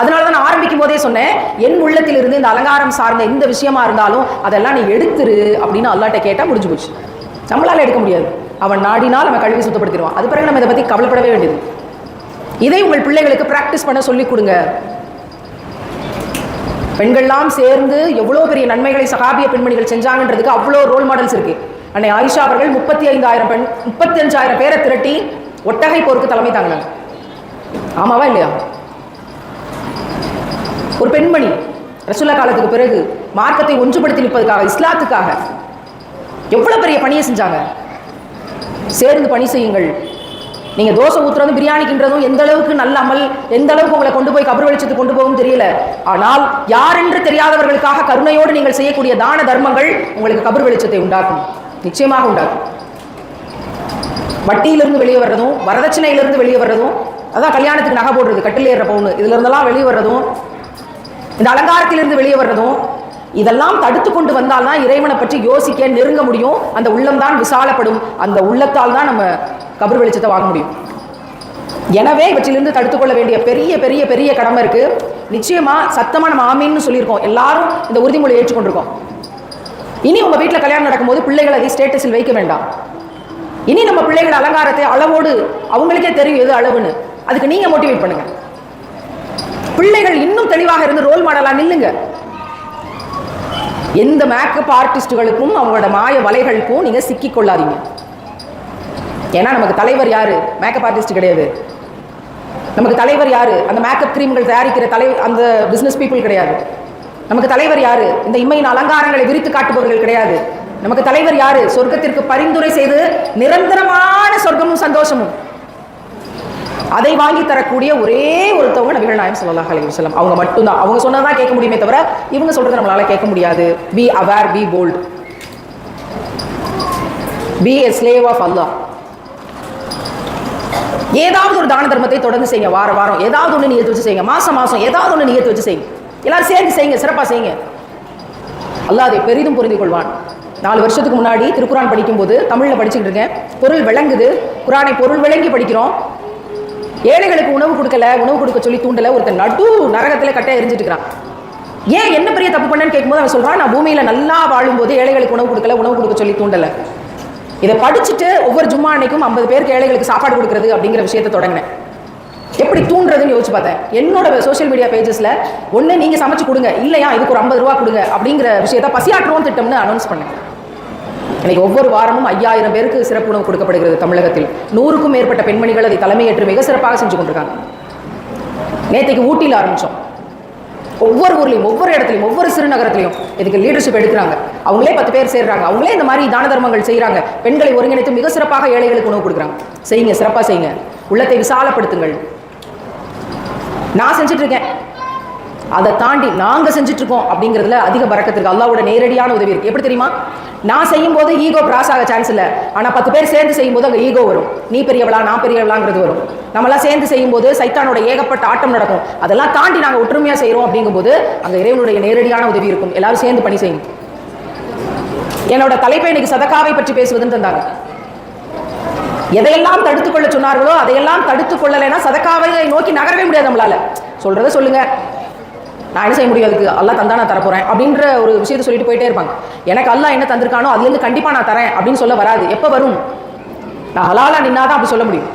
அதனால தான் நான் ஆரம்பிக்கும் போதே சொன்னேன் என் உள்ளத்திலிருந்து இந்த அலங்காரம் சார்ந்த எந்த விஷயமா இருந்தாலும் அதெல்லாம் நீ எடுத்துரு அப்படின்னு அல்லாட்ட கேட்டால் முடிஞ்சு போச்சு. நம்மளால எடுக்க முடியாது. அவன் நாடினால் அவன் கழுவி சுத்தப்படுத்திடுவான். அது பிறகு நம்ம இதை பற்றி கவலைப்படவே வேண்டியது. இதை உங்கள் பிள்ளைகளுக்கு பிராக்டிஸ் பண்ண சொல்லிக் கொடுங்க. பெண்கள்லாம் சேர்ந்து எவ்வளோ பெரிய நன்மைகளை சகாபிய பெண்மணிகள் செஞ்சாங்கன்றதுக்கு அவ்வளோ ரோல் மாடல்ஸ் இருக்கு. அன்னை ஆயிஷா அவர்கள் முப்பத்தி ஐந்தாயிரம் பெண் முப்பத்தி அஞ்சாயிரம் பேரை திரட்டி ஒட்டகை போருக்கு தலைமை தாங்கினாங்க. ஆமாவா இல்லையா? ஒரு பெண்மணி ரசுல்லா காலத்துக்கு பிறகு மார்க்கத்தை ஒன்றுபடுத்தி நிற்பதற்காக இஸ்லாத்துக்காக எவ்வளவு பெரிய பணியை செஞ்சாங்க? சேர்ந்து பணி செய்யுங்கள். நீங்க தோசை ஊத்துறதும் பிரியாணி கின்றதும் எந்த அளவுக்கு நல்ல அமல் எந்த அளவுக்கு உங்களை கொண்டு போய் கபர் வெளிச்சத்துக்கு கொண்டு போகும் தெரியல. ஆனால் யார் என்று தெரியாதவர்களுக்காக கருணையோடு நீங்கள் செய்யக்கூடிய தான தர்மங்கள் உங்களுக்கு கபர் வெளிச்சத்தை உண்டாக்கும். நிச்சயமாக உண்டாக்கும். வட்டியிலிருந்து வெளியே வர்றதும் வரதட்சணையிலிருந்து வெளியே வர்றதும் அதான் கல்யாணத்துக்கு நகை போடுறது கட்டில் ஏறுற பவுன் இதுல இருந்தெல்லாம் வெளியே வர்றதும் இந்த அலங்காரத்திலிருந்து வெளியே வர்றதும் இதெல்லாம் தடுத்து கொண்டு வந்தால் தான் இறைவனை பற்றி யோசிக்க நெருங்க முடியும். அந்த உள்ளம்தான் விசாலப்படும். அந்த உள்ளத்தால் தான் நம்ம கபர் வெளிச்சத்தை வாங்க முடியும். எனவே இவற்றிலிருந்து தடுத்துக்கொள்ள வேண்டிய பெரிய பெரிய பெரிய கடமை இருக்கு. நிச்சயமா சத்தமா நம்ம ஆமீன்னு சொல்லியிருக்கோம். எல்லாரும் இந்த உறுதிமொழி ஏற்றுக்கொண்டிருக்கோம். இனி உங்க வீட்டில் கல்யாணம் நடக்கும்போது பிள்ளைகள் அதை ஸ்டேட்டஸில் வைக்க வேண்டாம். இனி நம்ம பிள்ளைகள் அலங்காரத்தை அளவோடு அவங்களுக்கே தெரியும் எது அளவுன்னு. அதுக்கு நீங்க மோட்டிவேட் பண்ணுங்க. பிள்ளைகள் இன்னும் தெளிவாக இருந்து ரோல் மாடலாக நில்லுங்க. எந்த மேக்கப் ஆர்டிஸ்டுகளுக்கும் அவங்களோட மாய வலைகளுக்கும் நீங்கள் சிக்கிக் கொள்ளாதீங்க. ஏன்னா நமக்கு தலைவர் யாரு? மேக்கப் ஆர்டிஸ்ட் கிடையாது. நமக்கு தலைவர் யாரு? அந்த மேக்கப் கிரீம்கள் தயாரிக்கிற தலை அந்த பிஸ்னஸ் பீப்புள் கிடையாது. நமக்கு தலைவர் யாரு? இந்த இம்மையின் அலங்காரங்களை விரித்து காட்டுபவர்கள் கிடையாது. நமக்கு தலைவர் யாரு? சொர்க்கத்திற்கு பரிந்துரை செய்து நிரந்தரமான சொர்க்கமும் சந்தோஷமும். அதை வாங்கி தரக்கூடிய ஒரே ஒருத்தவங்க நபிகள் நாயம் சொல்லலாம் அலைஹி வஸல்லம். அவங்க மட்டும்தான். அவங்க சொன்னதான் கேட்க முடியுமே தவிர இவங்க சொல்றது நம்மளால கேட்க முடியாது. Be aware be bold be a slave of Allah ஏதாவது ஒரு தான தர்மத்தை தொடர்ந்து செய்யுங்க. வார வாரம் ஏதாவது ஒன்று நிகழ்த்து வச்சு செய்யுங்க. மாசம் மாசம் ஏதாவது ஒன்று நிகழ்த்து வச்சு செய்யுங்க. எல்லாரும் சேர்ந்து செய்யுங்க. சிறப்பாக செய்யுங்க. அல்லாஹ் அதை பெரிதும் புரிந்து கொள்வான். நாலு வருஷத்துக்கு முன்னாடி திருக்குரான் படிக்கும்போது தமிழில் படிச்சுக்கிட்டு இருக்கேன். பொருள் விளங்குது. குரானை பொருள் விளங்கி படிக்கிறோம். ஏழைகளுக்கு உணவு கொடுக்கல உணவு கொடுக்க சொல்லி தூண்டல ஒருத்தன் நடு நரகத்தில் கட்டையா எரிஞ்சிட்டு இருக்கிறான். ஏன் என்ன பெரிய தப்பு பண்ணேன்னு கேட்கும்போது அவன் சொல்கிறான் நான் பூமியில் நல்லா வாழும்போது ஏழைகளுக்கு உணவு கொடுக்கல உணவு கொடுக்க சொல்லி தூண்டலை. இதை படிச்சுட்டு ஒவ்வொரு ஜும்மா அன்னைக்கும் ஐம்பது பேருக்கு ஏழைகளுக்கு சாப்பாடு கொடுக்கறது அப்படிங்கிற விஷயத்தை தொடங்கினேன். எப்படி தூண்டுறதுன்னு யோசிச்சு பார்த்தேன். என்னோட சோஷியல் மீடியா பேஜஸில் ஒன்று நீங்கள் சமைச்சு கொடுங்க இல்லையா இதுக்கு ஒரு ஐம்பது ரூபா கொடுங்க அப்படிங்கிற விஷயத்த பசியாற்றுவோம் திட்டம்னு அனௌன்ஸ் பண்ணேன். இன்னைக்கு ஒவ்வொரு வாரமும் ஐயாயிரம் பேருக்கு சிறப்பு உணவு கொடுக்கப்படுகிறது தமிழகத்தில். நூறுக்கும் மேற்பட்ட பெண்மணிகள் அதை தலைமையேற்று மிக சிறப்பாக செஞ்சு கொண்டிருக்காங்க. நேற்றைக்கு ஊட்டியில் ஆரம்பிச்சோம். ஒவ்வொரு ஊர்லையும் ஒவ்வொரு இடத்துலையும் ஒவ்வொரு சிறுநகரத்திலையும் இதுக்கு லீடர்ஷிப் எடுக்கிறாங்க. அவங்களே பத்து பேர் சேர்றாங்க. அவங்களே இந்த மாதிரி தான தர்மங்கள் செய்கிறாங்க பெண்களை ஒருங்கிணைத்து மிக சிறப்பாக ஏழைகளுக்கு உணவு கொடுக்குறாங்க. செய்யுங்க சிறப்பாக செய்யுங்க. உள்ளத்தை விசாலப்படுத்துங்கள். நான் செஞ்சுட்டு இருக்கேன். அதை தாண்டி நாங்கள் செஞ்சுட்டு இருக்கோம் அப்படிங்கிறதுல அதிக பறக்கத்திற்கு அல்லாவோட நேரடியான உதவி இருக்கு. எப்படி தெரியுமா? நான் செய்யும் போது ஈகோ கிராஸ் ஆக சான்ஸ் இல்லை. ஆனால் பத்து பேர் சேர்ந்து செய்யும் போது அங்கே ஈகோ வரும். நீ பெரியவளா நான் பெரியவளாங்கிறது வரும். நம்மளாம் சேர்ந்து செய்யும் போது சைத்தானோட ஏகப்பட்ட ஆட்டம் நடக்கும். அதெல்லாம் தாண்டி நாங்கள் ஒற்றுமையாக செய்கிறோம் அப்படிங்கும்போது அங்கே இறைவனுடைய நேரடியான உதவி இருக்கும். எல்லாரும் சேர்ந்து பணி செய்யும். என்னோட தலைப்பை இன்னைக்கு சதக்காவை பற்றி பேசுவதுன்னு தந்தாங்க. எதையெல்லாம் தடுத்துக் கொள்ள சொன்னார்களோ அதையெல்லாம் தடுத்துக் கொள்ளலைன்னா சதக்காவை நோக்கி நகரவே முடியாது நம்மளால. சொல்றதை சொல்லுங்க. நான் என்ன செய்ய முடியும்? அதுக்கு அல்லா தந்தா நான் தரப்போறேன் அப்படின்ற ஒரு விஷயத்தை சொல்லிட்டு போயிட்டே இருப்பாங்க. எனக்கு அல்லா என்ன தந்திருக்கானோ அதுலேருந்து கண்டிப்பாக நான் தரேன் அப்படின்னு சொல்ல வராது. எப்போ வரும்? நான் ஹலாலா நின்னாதான் அப்படி சொல்ல முடியும்.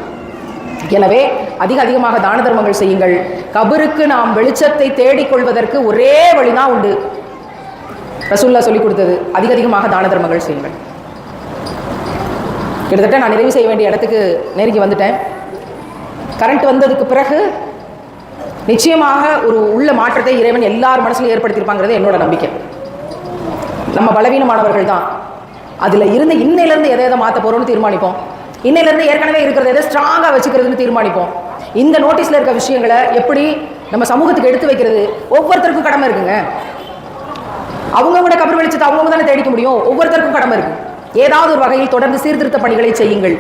எனவே அதிக அதிகமாக தான தர்மங்கள் செய்யுங்கள். கபருக்கு நாம் வெளிச்சத்தை தேடிக் கொள்வதற்கு ஒரே வழிதான் உண்டு. ரசூல்லா சொல்லி கொடுத்தது அதிக அதிகமாக தான தர்மங்கள் செய்யுங்கள். கிட்டத்தட்ட நான் நிறைவு செய்ய வேண்டிய இடத்துக்கு நெருங்கி வந்துட்டேன். கரண்ட் வந்ததுக்கு பிறகு நிச்சயமாக ஒரு உள்ள மாற்றத்தை இறைவன் எல்லார் மனசுலையும் ஏற்படுத்தியிருப்பாங்கிறது என்னோட நம்பிக்கை. நம்ம பலவீனமானவர்கள் தான். அதில் இருந்து இன்னையிலேருந்து எதை எதை மாற்ற போகிறோம்னு தீர்மானிப்போம். இன்னையிலேருந்து ஏற்கனவே இருக்கிறத எதை ஸ்ட்ராங்காக வச்சுக்கிறதுன்னு தீர்மானிப்போம். இந்த நோட்டீஸில் இருக்க விஷயங்களை எப்படி நம்ம சமூகத்துக்கு எடுத்து வைக்கிறது? ஒவ்வொருத்தருக்கும் கடமை இருக்குங்க. அவங்கவுங்களோட கபர் வெளிச்சத்தை அவங்கவுங்க தானே தேடிக்க முடியும். ஒவ்வொருத்தருக்கும் கடமை இருக்குது ஏதாவது ஒரு வகையில் தொடர்ந்து சீர்திருத்த பணிகளை செய்யுங்கள்.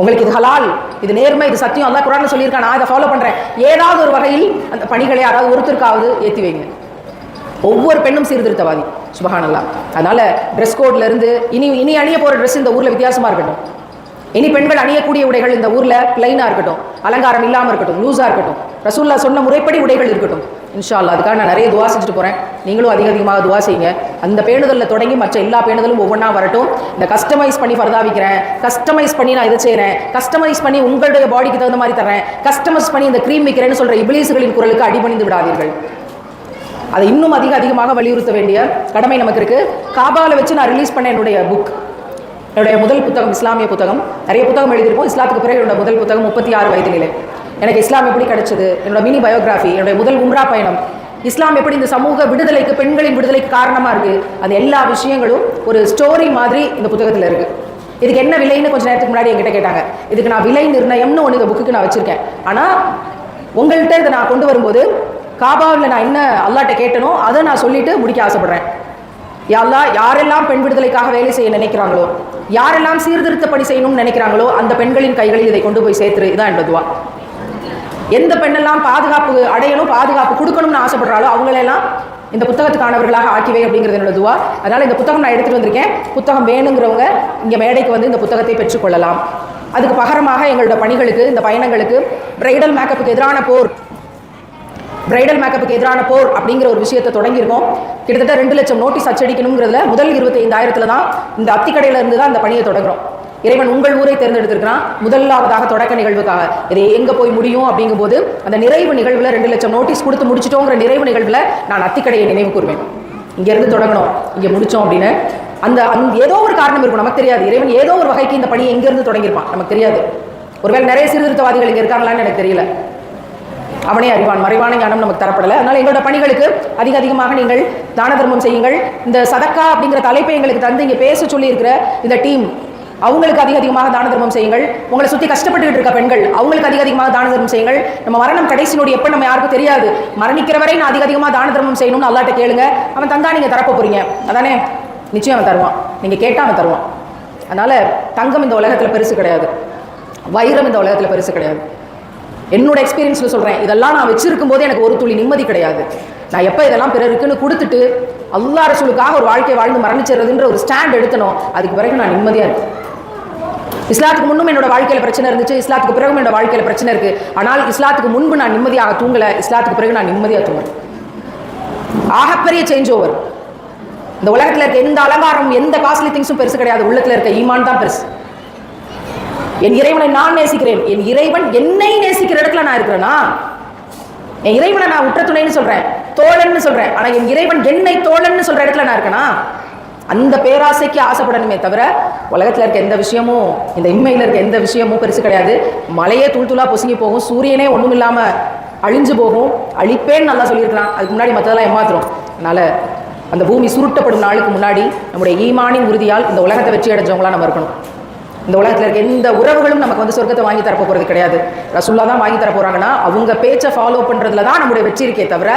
உங்களுக்கு இது ஹலால் இது நேர்மை இது சத்தியம் அல்லாஹ் குரான் சொல்லியிருக்கேன். நான் இதை ஃபாலோ பண்றேன். ஏதாவது ஒரு வகையில் அந்த பணிகளை யாராவது ஒருத்தருக்காவது ஏற்றி வைங்க. ஒவ்வொரு பெண்ணும் சீர்திருத்தவாதி. சுபஹானல்லா அதனால ட்ரெஸ் கோட்ல இருந்து இனி இனி அணிய போற ட்ரெஸ் இந்த ஊர்ல வித்தியாசமா இருக்கட்டும். இனி பெண்கள் அணியக்கூடிய உடைகள் இந்த ஊரில் பிளைனாக இருக்கட்டும் அலங்காரம் இல்லாமல் இருக்கட்டும் லூஸாக இருக்கட்டும். ரசூல்லா சொன்ன முறைப்படி உடைகள் இருக்கட்டும். இன்ஷா அதுக்காக நான் நிறைய துவா செஞ்சுட்டு போகிறேன் நீங்களும் அதிக அதிகமாக துவா செய்யுங்க. அந்த பேணுதலில் தொடங்கி மற்ற எல்லா பேணுதலும் ஒவ்வொன்றா வரட்டும். இந்த கஸ்டமைஸ் பண்ணி ஃபர்தாவிக்கிறேன். கஸ்டமைஸ் பண்ணி நான் இதை செய்கிறேன் கஸ்டமைஸ் பண்ணி உங்களுடைய பாடிக்கு தகுந்த மாதிரி தரேன் கஸ்டமைஸ் பண்ணி இந்த க்ரீம் வைக்கிறேன்னு சொல்கிற இபிலிசுகளின் குரலுக்கு அடிபணிந்து விடாதீர்கள். அதை இன்னும் அதிக அதிகமாக வலியுறுத்த வேண்டிய கடமை நமக்கு இருக்குது காபாவில் வச்சு நான் ரிலீஸ் பண்ண என்னுடைய புக் என்னுடைய முதல் புத்தகம் இஸ்லாமிய புத்தகம். நிறைய புத்தகம் எழுதியிருப்போம். இஸ்லாத்துக்கு பிறகு என்னோட முதல் புத்தகம் முப்பத்தி ஆறு வயதிலே எனக்கு இஸ்லாம் எப்படி கிடைச்சது? என்னோட மினி பயோகிராஃபி என்னுடைய முதல் உம்ரா பயணம். இஸ்லாம் எப்படி இந்த சமூக விடுதலைக்கு பெண்களின் விடுதலைக்கு காரணமாக இருக்கு? அது எல்லா விஷயங்களும் ஒரு ஸ்டோரி மாதிரி இந்த புத்தகத்தில் இருக்கு. இதுக்கு என்ன விலைன்னு கொஞ்சம் நேரத்துக்கு முன்னாடி என்கிட்ட கேட்டாங்க. இதுக்கு நான் விலை நிர்ணயம்னு ஒன்று இந்த புக்குக்கு நான் வச்சிருக்கேன். ஆனால் உங்கள்கிட்ட இதை நான் கொண்டு வரும்போது காபாவில் நான் என்ன அல்லாட்ட கேட்டனோ அதை நான் சொல்லிட்டு முடிக்க ஆசைப்படுறேன். யாழ்லா யாரெல்லாம் பெண் விடுதலைக்காக வேலை செய்ய நினைக்கிறாங்களோ யாரெல்லாம் சீர்திருத்த பணி செய்யணும்னு நினைக்கிறாங்களோ அந்த பெண்களின் கைகளில் இதை கொண்டு போய் சேர்த்துரு. இதான் என்பதுவா எந்த பெண்ணெல்லாம் பாதுகாப்பு அடையணும் பாதுகாப்பு கொடுக்கணும்னு ஆசைப்படுறாலோ அவங்களெல்லாம் இந்த புத்தகத்துக்கானவர்களாக ஆக்கிவை அப்படிங்கிறது என்னோட துவா. அதனால் இந்த புத்தகம் நான் எடுத்துகிட்டு வந்திருக்கேன். புத்தகம் வேணுங்கிறவங்க இங்கே மேடைக்கு வந்து இந்த புத்தகத்தை பெற்றுக்கொள்ளலாம் அதுக்கு பகரமாக எங்களோட பணிகளுக்கு இந்த பயணங்களுக்கு பிரைடல் மேக்கப்புக்கு எதிரான போர் பிரைடல் மேக்கப்புக்கு எதிரான போர் அப்படிங்கிற ஒரு விஷயத்தை தொடங்கியிருக்கோம். கிட்டத்தட்ட ரெண்டு லட்சம் நோட்டீஸ் அச்சடிக்கணுங்கிறதுல முதல் இருபத்தைந்தாயிரத்துல தான் இந்த அத்திக்கடையில இருந்து தான் அந்த பணியை தொடங்குறோம். இறைவன் உங்கள் ஊரை தேர்ந்தெடுத்திருக்கிறான். முதலாவதாக தொடக்க நிகழ்வுக்காக. இது எங்க போய் முடியும் அப்படிங்கும்போது அந்த நிறைவு நிகழ்வுல ரெண்டு லட்சம் நோட்டீஸ் கொடுத்து முடிச்சிட்டோங்கிற நிறைவு நிகழ்வுல நான் அத்திக்கடையை நினைவு கூறுவேன் இங்க இருந்து தொடங்கணும். இங்க முடிச்சோம் அப்படின்னு. அந்த அந் ஏதோ ஒரு காரணம் இருக்கும். நமக்கு தெரியாது. இறைவன் ஏதோ ஒரு வகைக்கு இந்த பணியை எங்கிருந்து தொடங்கியிருப்பான். நமக்கு தெரியாது. ஒருவேளை நிறைய சீர்திருத்தவாதிகள் இங்க இருக்காங்களான்னு எனக்கு தெரியல. அவனே அறிவான். மறைவான ஞானம் நமக்கு தரப்படலை. அதனால் எங்களோட பணிகளுக்கு அதிக அதிகமாக நீங்கள் தான தர்மம் செய்யுங்கள். இந்த சதக்கா அப்படிங்கிற தலைப்பை எங்களுக்கு தந்து இங்கே பேச சொல்லியிருக்கிற இந்த டீம் அவங்களுக்கு அதிக அதிகமாக தான தர்மம் செய்யுங்கள். உங்களை சுற்றி கஷ்டப்பட்டுக்கிட்டு இருக்க பெண்கள் அவங்களுக்கு அதிக அதிகமாக தான தர்மம் செய்யுங்கள். நம்ம மரணம் கடைசி நொடி எப்போ நம்ம யாருக்கும் தெரியாது. மரணிக்கிற வரை நான் அதிக அதிகமாக தான தர்மம் செய்யணும்னு அல்லாட்ட கேளுங்க. அவன் தந்தா நீங்கள் தரப்ப போறீங்க. அதானே? நிச்சயம் அவன் தருவான். நீங்கள் கேட்டால் அவன் தருவான். அதனால தங்கம் இந்த உலகத்தில் பெருசு கிடையாது. வைரம் இந்த உலகத்தில் பெருசு கிடையாது. என்னோட எக்ஸ்பீரியன்ஸில் சொல்கிறேன் இதெல்லாம் நான் வச்சிருக்கும் போது எனக்கு ஒரு துளி நிம்மதி கிடையாது. நான் எப்போ இதெல்லாம் பிறருக்குன்னு கொடுத்துட்டு அல்லா ரசூலுக்காக ஒரு வாழ்க்கை வாழ்ந்து மரணிச்சிடுறதுன்ற ஒரு ஸ்டாண்ட் எடுத்தனோ அதுக்கு பிறகு நான் நிம்மதியாக இருக்கேன் இஸ்லாத்துக்கு முன்னும் என்னோட வாழ்க்கையில் பிரச்சனை இருந்துச்சு. இஸ்லாத்துக்கு பிறகும் என்னோட வாழ்க்கையில் பிரச்சனை இருக்குது ஆனால் இஸ்லாத்துக்கு முன்பு நான் நிம்மதியாக தூங்கலை. இஸ்லாத்துக்கு பிறகு நான் நிம்மதியாக தூங்குறேன் ஆகப்பெரிய சேஞ்ச் ஓவர் இந்த உலகத்தில் இருக்க எந்த அலங்காரம் எந்த காஸ்ட்லி திங்ஸும் பெருசு கிடையாது. உள்ளத்தில் இருக்க ஈமான் தான் பெருசு. என் இறைவனை நான் நேசிக்கிறேன். என் இறைவன் என்னை நேசிக்கிற இடத்துல நான் இருக்கிறேனா? என் இறைவனை நான் உற்ற துணைன்னு சொல்றேன். தோழன்னு சொல்றேன். ஆனா என் இறைவன் என்னை தோழன்னு சொல்ற இடத்துல நான் இருக்கேனா? அந்த பேராசைக்கு ஆசைப்படணுமே தவிர உலகத்துல இருக்க எந்த விஷயமும் இந்த இம்மையில இருக்க எந்த விஷயமும் பெருசு கிடையாது. மலையே தூள் தூளா பொசுங்கி போகும். சூரியனே ஒண்ணும் இல்லாம அழிஞ்சு போகும். அழிப்பேன்னு நல்லா சொல்லியிருக்கலாம். அதுக்கு முன்னாடி மற்றதெல்லாம் ஏமாத்துறோம். அதனால அந்த பூமி சுருட்டப்படும் நாளுக்கு முன்னாடி நம்முடைய ஈமானின் உறுதியால் இந்த உலகத்தை வெற்றி அடைஞ்சவங்களா நம்ம இருக்கணும். இந்த உலகத்தில் இருக்க எந்த உறவுகளும் நமக்கு வந்து சொர்க்கத்தை வாங்கி தரப்போகிறது கிடையாது. ரசுல்லா தான் வாங்கி தர போகிறாங்கன்னா அவங்க பேச்சை ஃபாலோ பண்ணுறதுல தான் நம்முடைய வெற்றி இருக்கே தவிர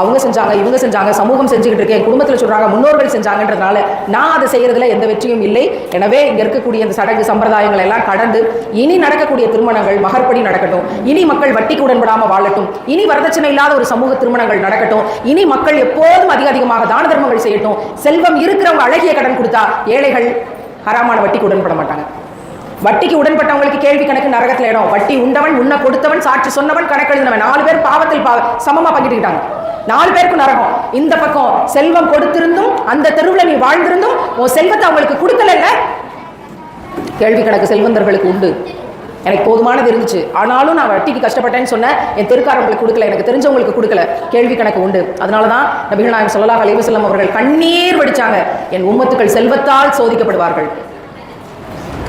அவங்க செஞ்சாங்க இவங்க செஞ்சாங்க சமூகம் செஞ்சுக்கிட்டு இருக்கேன் என் குடும்பத்தில் சொல்கிறாங்க முன்னோர்கள் செஞ்சாங்கன்றதுனால நான் அதை செய்கிறதுல எந்த வெற்றியும் இல்லை. எனவே இங்கே இருக்கக்கூடிய இந்த சடங்கு சம்பிரதாயங்கள் எல்லாம் கடந்து இனி நடக்கக்கூடிய திருமணங்கள் மகர்படி நடக்கட்டும். இனி மக்கள் வட்டிக்கு உடன்படாமல் வாழட்டும். இனி வரதட்சணை இல்லாத ஒரு சமூக திருமணங்கள் நடக்கட்டும். இனி மக்கள் எப்போதும் அதிக அதிகமாக தான தர்மங்கள் செய்யட்டும். செல்வம் இருக்கிறவங்க அழகிய கடன் கொடுத்தா ஏழைகள் ஹராமான வட்டிக்கு உடன்பட மாட்டாங்க. வட்டிக்கு உடன்பட்டவங்களுக்கு கேள்வி கணக்கு நரகத்துல இடம். வட்டி உண்டவன் உன்னை கொடுத்தவன் சாட்சி சொன்னவன் கணக்கு எழுதினவன் நாலு பேர் பாவத்தில் பாவ சமமா பங்கிட்டுக்கிட்டாங்க. நாலு பேருக்கும் நரகம். இந்த பக்கம் செல்வம் கொடுத்திருந்தும் அந்த தெருவில் நீ வாழ்ந்திருந்தும் உன் செல்வத்தை அவங்களுக்கு கொடுக்கல கேள்வி கணக்கு செல்வந்தர்களுக்கு உண்டு. எனக்கு போதுமானது இருந்துச்சு. ஆனாலும் நான் வட்டிக்கு கஷ்டப்பட்டேன்னு சொன்னேன் என் தெருக்காரங்களுக்கு கொடுக்கல எனக்கு தெரிஞ்சவங்களுக்கு கொடுக்கல. கேள்வி கணக்கு உண்டு. அதனால தான் நபிகள் நாயகம் ஸல்லல்லாஹு அலைவசல்லம் அவர்கள் கண்ணீர் வடித்தாங்க என் உம்மத்துக்கள் செல்வத்தால் சோதிக்கப்படுவார்கள்.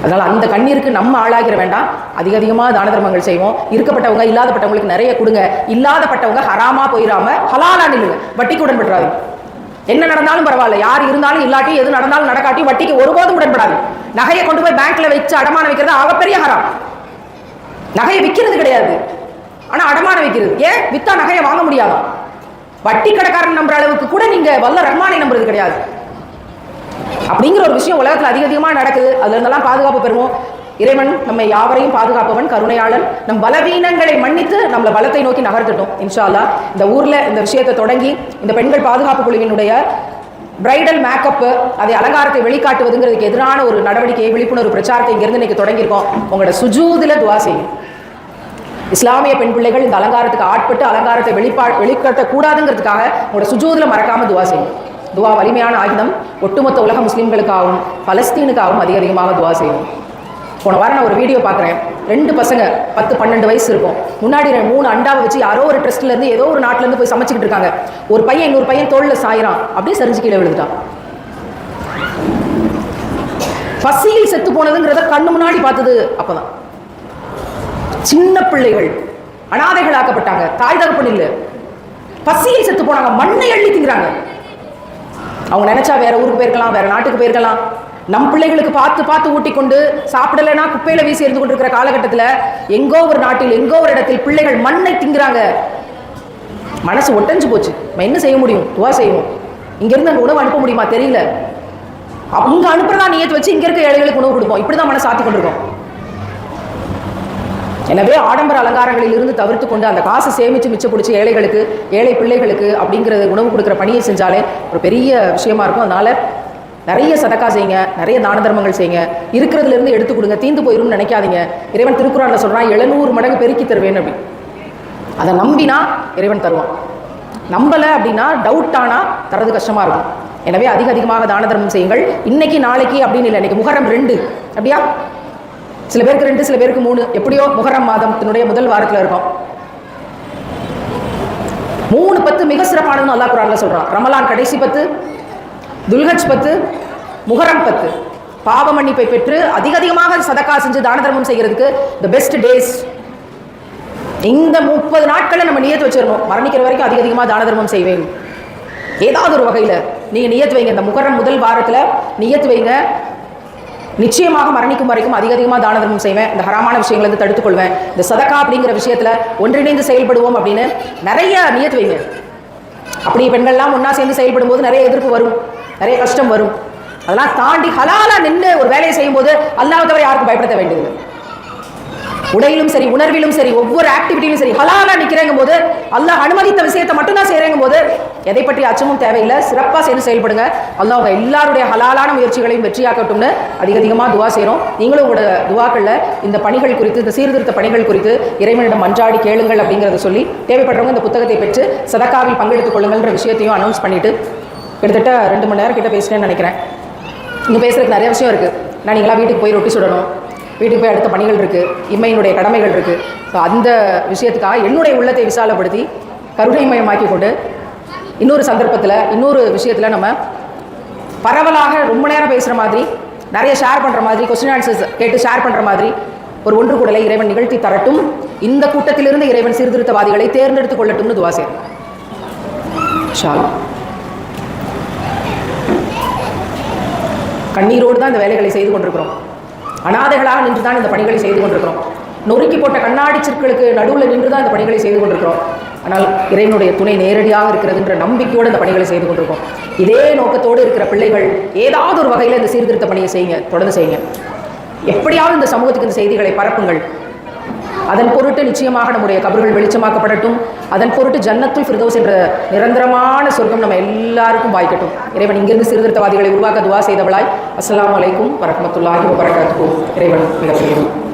அதனால் அந்த கண்ணீருக்கு நம்ம ஆளாகிற வேண்டாம். அதிக அதிகமாக தான தர்மங்கள் செய்வோம். இருக்கப்பட்டவங்க இல்லாதப்பட்டவங்களுக்கு நிறைய கொடுங்க. இல்லாதப்பட்டவங்க ஹராமா போயிடாம ஹலாலா நில்லுங்க. வட்டிக்கு உடன்படுறாது என்ன நடந்தாலும் பரவாயில்ல. யார் இருந்தாலும் இல்லாட்டி எது நடந்தாலும் நடக்காட்டி வட்டிக்கு ஒருபோதும் உடன்படாது நகையை கொண்டு போய் பேங்க்ல வச்சு அடமான வைக்கிறது ஆகப்பெரிய ஹராம். நகையை விற்கிறது கிடையாது. ஆனா அடமானம் வைக்கிறது. ஏன்? வித்தா நகையை வாங்க முடியாதா? வட்டி கடைக்காரன் நம்புற அளவுக்கு கூட நீங்க வல்ல ரஹ்மானை நம்புறது கிடையாது. அப்படிங்கிற ஒரு விஷயம் உலகத்தில் அதிக அதிகமாக நடக்குது. அதுலேருந்தெல்லாம் பாதுகாப்பு பெறுவோம். இறைவன் நம்மை யாவரையும் பாதுகாப்பவன் கருணையாளன். நம் பலவீனங்களை மன்னித்து நம்மளை பலத்தை நோக்கி நகர்த்தட்டும் இன்ஷால்லா இந்த ஊரில் இந்த விஷயத்தை தொடங்கி இந்த பெண்கள் பாதுகாப்பு குழுவினுடைய பிரைடல் மேக்கப் அதை அலங்காரத்தை வெளிக்காட்டுவதுங்கிறதுக்கு எதிரான ஒரு நடவடிக்கையை விழிப்புணர்வு பிரச்சாரத்தை இங்கிருந்து இன்னைக்கு தொடங்கியிருக்கோம். உங்களோட சுஜூதில் துவா செய்யும் இஸ்லாமிய பெண் பிள்ளைகள் இந்த அலங்காரத்துக்கு ஆட்பட்டு அலங்காரத்தை வெளிப்பா வெளிக்காட்டக்கூடாதுங்கிறதுக்காக உங்களோட சுஜூதில் மறக்காம துவா செய்யும் துவா வலிமையான ஆயுதம் ஒட்டுமொத்த உலக முஸ்லீம்களுக்காகவும் பலஸ்தீனுக்காகவும் அதிக அதிகமாக துவா செய்யும். போன வாரம் நான் ஒரு வீடியோ பார்க்குறேன். ரெண்டு பசங்க பத்து பன்னெண்டு வயசு இருக்கும். முன்னாடி ரெண்டு மூணு அண்டாவை வச்சு யாரோ ஒரு ட்ரஸ்ட்லேருந்து ஏதோ ஒரு நாட்டிலேருந்து போய் சமைச்சிக்கிட்டு இருக்காங்க. ஒரு பையன் இன்னொரு பையன் தோளில் சாயிறான். அப்படியே சரிஞ்சு கீழே விழுந்துட்டான். பசியில் செத்து போனதுங்கிறத கண்ணு முன்னாடி பார்த்தது அப்போதான். சின்ன பிள்ளைகள் அனாதைகளாக்கப்பட்டாங்க. தாய் தகப்பன் இல்லை. பசியில் செத்து போனாங்க. மண்ணை அள்ளி திங்கிறாங்க அவங்க நினைச்சா வேற ஊருக்கு போயிருக்கலாம் வேற நாட்டுக்கு போயிருக்கலாம். நம் பிள்ளைகளுக்கு பார்த்து பார்த்து ஊட்டி கொண்டு சாப்பிடலைன்னா குப்பையில வீசி எறிந்து கொண்டிருக்கிற காலகட்டத்தில் எங்கோ ஒரு நாட்டில் எங்கோ ஒரு இடத்தில் பிள்ளைகள் மண்ணை திங்கிறாங்க. மனசு ஒட்டஞ்சு போச்சு. நம்ம என்ன செய்ய முடியும்? துவா செய்வோம். இங்கிருந்து அங்கே உணவு அனுப்ப முடியுமா? தெரியல. அவங்க அனுப்புறதா நியத்து வச்சு இங்க இருக்க ஏழைகளுக்கு உணவு கொடுப்போம். இப்படிதான் மனசு ஆத்தி கொண்டிருக்கோம் எனவே ஆடம்பர அலங்காரங்களில் இருந்து தவிர்த்து கொண்டு அந்த காசை சேமித்து மிச்சம் பிடிச்சி ஏழைகளுக்கு ஏழை பிள்ளைகளுக்கு அப்படிங்கிற உணவு கொடுக்குற பணியை செஞ்சாலே ஒரு பெரிய விஷயமா இருக்கும். அதனால நிறைய சதக்கா செய்யுங்க நிறைய தான தர்மங்கள் செய்யுங்க. இருக்கிறதுல இருந்து எடுத்து கொடுங்க தீந்து போயிரும்னு நினைக்காதீங்க. இறைவன் திருக்குறளில் சொல்கிறான் எழுநூறு மடங்கு பெருக்கி தருவேன் அப்படி. அதை நம்பினா இறைவன் தருவான். நம்பலை அப்படின்னா டவுட் ஆனால் தரது கஷ்டமாக இருக்கும். எனவே அதிக அதிகமாக தான தர்மம் செய்யுங்கள். இன்னைக்கு நாளைக்கு அப்படின்னு இல்லை. இன்னைக்கு முகரம் ரெண்டு. அப்படியா? சில பேருக்கு ரெண்டு சில பேருக்கு மூணு. எப்படியோ முகரம் மாதத்தினுடைய முதல் வாரத்தில் இருக்கும். மூணு பத்து மிக சிறப்பானதுன்னு அல்லா குரான்ல சொல்றான். ரமலான் கடைசி பத்து துல்ஹஜ் பத்து முகரம் பத்து. பாவ மன்னிப்பை பெற்று அதிக அதிகமாக சதக்கா செஞ்சு தான தர்மம் செய்கிறதுக்கு த பெஸ்ட் டேஸ் இந்த முப்பது நாட்களை நம்ம நியத்து வச்சிடணும். மரணிக்கிற வரைக்கும் அதிக அதிகமாக தான தர்மம் செய்வேன். ஏதாவது ஒரு வகையில் நீங்கள் நியத்து வைங்க. இந்த முகரம் முதல் வாரத்தில் நியத்து வைங்க. நிச்சயமாக மரணிக்கும் வரைக்கும் அதிக அதிகமாக தான தர்மம் செய்வேன். இந்த ஹராமான விஷயங்களை வந்து தடுத்துக்கொள்வேன். இந்த சதக்கா அப்படிங்கிற விஷயத்தில் ஒன்றிணைந்து செயல்படுவோம் அப்படின்னு நிறைய நியத்து வைங்க. அப்படி பெண்கள்லாம் ஒன்றா சேர்ந்து செயல்படும் போது நிறைய எதிர்ப்பு வரும். நிறைய கஷ்டம் வரும். அதெல்லாம் தாண்டி ஹலாலா நின்று ஒரு வேலையை செய்யும்போது அல்லாஹ் தவிர யாருக்கும் பயப்படுத்த வேண்டியது உடையிலும் சரி உணர்விலும் சரி ஒவ்வொரு ஆக்டிவிட்டியிலும் சரி ஹலாலா நிற்கிறேங்கும் போது அல்லாஹ் அனுமதித்த விஷயத்தை மட்டும்தான் செய்கிறேங்கும் போது எதை பற்றி அச்சமும் தேவையில்லை சிறப்பாக சேர்ந்து செயல்படுங்க. அல்லாஹ் எல்லாருடைய ஹலாலான முயற்சிகளையும் வெற்றியாக்கட்டும்னு அதிக அதிகமாக துவா செய்கிறோம் நீங்களும் உங்களோட துவாக்களில் இந்த பணிகள் குறித்து இந்த சீர்திருத்த பணிகள் குறித்து இறைவனிடம் மன்றாடி கேளுங்கள் அப்படிங்கிறத சொல்லி தேவைப்படுறவங்க இந்த புத்தகத்தை பெற்று சதக்காவில் பங்கெடுத்துக் கொள்ளுங்கள்ன்ற விஷயத்தையும் அனௌன்ஸ் பண்ணிட்டு கிட்டத்தட்ட ரெண்டு மணி நேரம் கிட்ட பேசினேன்னு நினைக்கிறேன். இன்னும் பேசுறதுக்கு நிறைய விஷயம் இருக்குது நான் நீங்களாம் வீட்டுக்கு போய் ரொட்டி சுடணும். வீட்டுக்கு போய் அடுத்த பணிகள் இருக்குது இம்மையினுடைய கடமைகள் இருக்குது ஸோ அந்த விஷயத்துக்காக என்னுடைய உள்ளத்தை விசாலப்படுத்தி கருணைமயமாக்கி கொண்டு இன்னொரு சந்தர்ப்பத்தில் இன்னொரு விஷயத்தில் நம்ம பரவலாக ரொம்ப நேரம் பேசுகிற மாதிரி நிறைய ஷேர் பண்ணுற மாதிரி கொஸ்டின் ஆன்சர்ஸ் கேட்டு ஷேர் பண்ணுற மாதிரி ஒரு ஒன்று கூடலை இறைவன் நிகழ்த்தி தரட்டும். இந்த கூட்டத்திலிருந்து இறைவன் சீர்திருத்தவாதிகளை தேர்ந்தெடுத்துக் கொள்ளட்டும்னு துவாசே செய்றேன். கண்ணீரோடு தான் இந்த வேலைகளை செய்து கொண்டிருக்கிறோம். அனாதைகளாக நின்று தான் இந்த பணிகளை செய்து கொண்டிருக்கிறோம். நொறுக்கி போட்ட கண்ணாடி சிற்களுக்கு நடுவில் நின்று தான் இந்த பணிகளை செய்து கொண்டிருக்கிறோம். ஆனால் இறைவனுடைய துணை நேரடியாக இருக்கிறதுன்ற நம்பிக்கையோடு இந்த பணிகளை செய்து கொண்டிருக்கோம். இதே நோக்கத்தோடு இருக்கிற பிள்ளைகள் ஏதாவது ஒரு வகையில் இந்த சீர்திருத்த பணியை செய்யுங்க தொடர்ந்து செய்யுங்க. எப்படியாவது இந்த சமூகத்துக்கு இந்த செய்திகளை பரப்புங்கள். அதன் பொருட்டு நிச்சயமாக நம்முடைய கபர்கள் வெளிச்சமாக்கப்படட்டும். அதன் பொருட்டு ஜன்னத்துல் ஃபிர்தோஸ் என்ற நிரந்தரமான சொர்க்கம் நம்ம எல்லாருக்கும் வாய்க்கட்டும். இறைவன் இங்கிருந்து சீர்திருத்தவாதிகளை உருவாக்க துவா செய்தவளாய். அஸ்லாம் வலைக்கும் வரமத்துல்லாஹி வரகாத்துக்கும் இறைவன் மிகப்பெரியவன்